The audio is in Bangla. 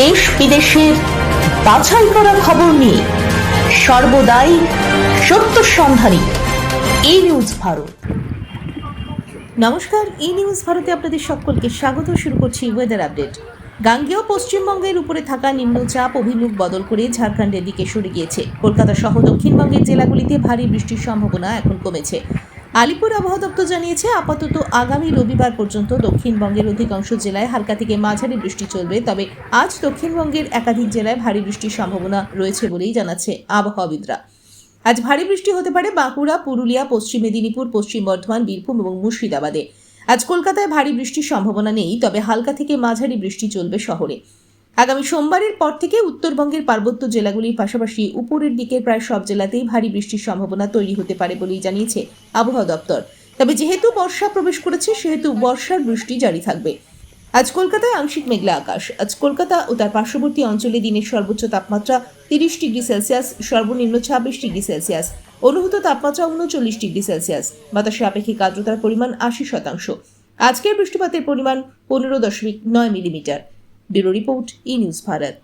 দেশ বিদেশের বাছাই করা খবর নিয়ে সর্বদাই সত্য সন্ধানী এই নিউজ ভারত। নমস্কার ই নিউজ ভারতে আপনাদের সকলকে স্বাগত। শুরু করছি ওয়েদার আপডেট গাঙ্গেয় পশ্চিমবঙ্গের উপরে থাকা নিম্নচাপ অভিমুখ বদল করে ঝাড়খণ্ডের দিকে সরে গিয়েছে। কলকাতা সহ দক্ষিণবঙ্গের জেলাগুলিতে ভারী বৃষ্টির সম্ভাবনা এখন কমেছে। আলিপুর আবহাওয়া দপ্তর জানিয়েছে, আপাতত আগামী রবিবার পর্যন্ত দক্ষিণবঙ্গের অধিকাংশ জেলায় হালকা থেকে মাঝারি বৃষ্টি চলবে, তবে আজ দক্ষিণবঙ্গের একাধিক জেলায় ভারী বৃষ্টির সম্ভাবনা রয়েছে বলেই জানাচ্ছে আবহাওয়াবিদরা। আজ ভারী বৃষ্টি হতে পারে বাঁকুড়া, পুরুলিয়া, পশ্চিম মেদিনীপুর, পশ্চিম বর্ধমান, বীরভূম এবং মুর্শিদাবাদে। আজ কলকাতায় ভারী বৃষ্টির সম্ভাবনা নেই, তবে হালকা থেকে মাঝারি বৃষ্টি চলবে শহরে। আগামী সোমবারের পর থেকে উত্তরবঙ্গের পার্বত্য জেলাগুলির পাশাপাশি উপরের দিকের প্রায় সব জেলাতেই ভারী বৃষ্টির সম্ভাবনা তৈরি হতে পারে বলেই জানিয়েছে আবহাওয়া দপ্তর। তবে যেহেতু বর্ষা প্রবেশ করেছে, সেহেতু বর্ষার বৃষ্টি জারি থাকবে। আজ কলকাতায় আংশিক মেঘলা আকাশ। আজ কলকাতা ও তার পার্শ্ববর্তী অঞ্চলে দিনের সর্বোচ্চ তাপমাত্রা তিরিশ ডিগ্রি সেলসিয়াস, সর্বনিম্ন ছাব্বিশ ডিগ্রি সেলসিয়াস। অনুভূত তাপমাত্রা উনচল্লিশ ডিগ্রি সেলসিয়াস। বাতাসে আপেক্ষিক আর্দ্রতার পরিমাণ আশি শতাংশ। আজকের বৃষ্টিপাতের পরিমাণ পনেরো দশমিক নয় millimetre. Bureau report E news Bharat.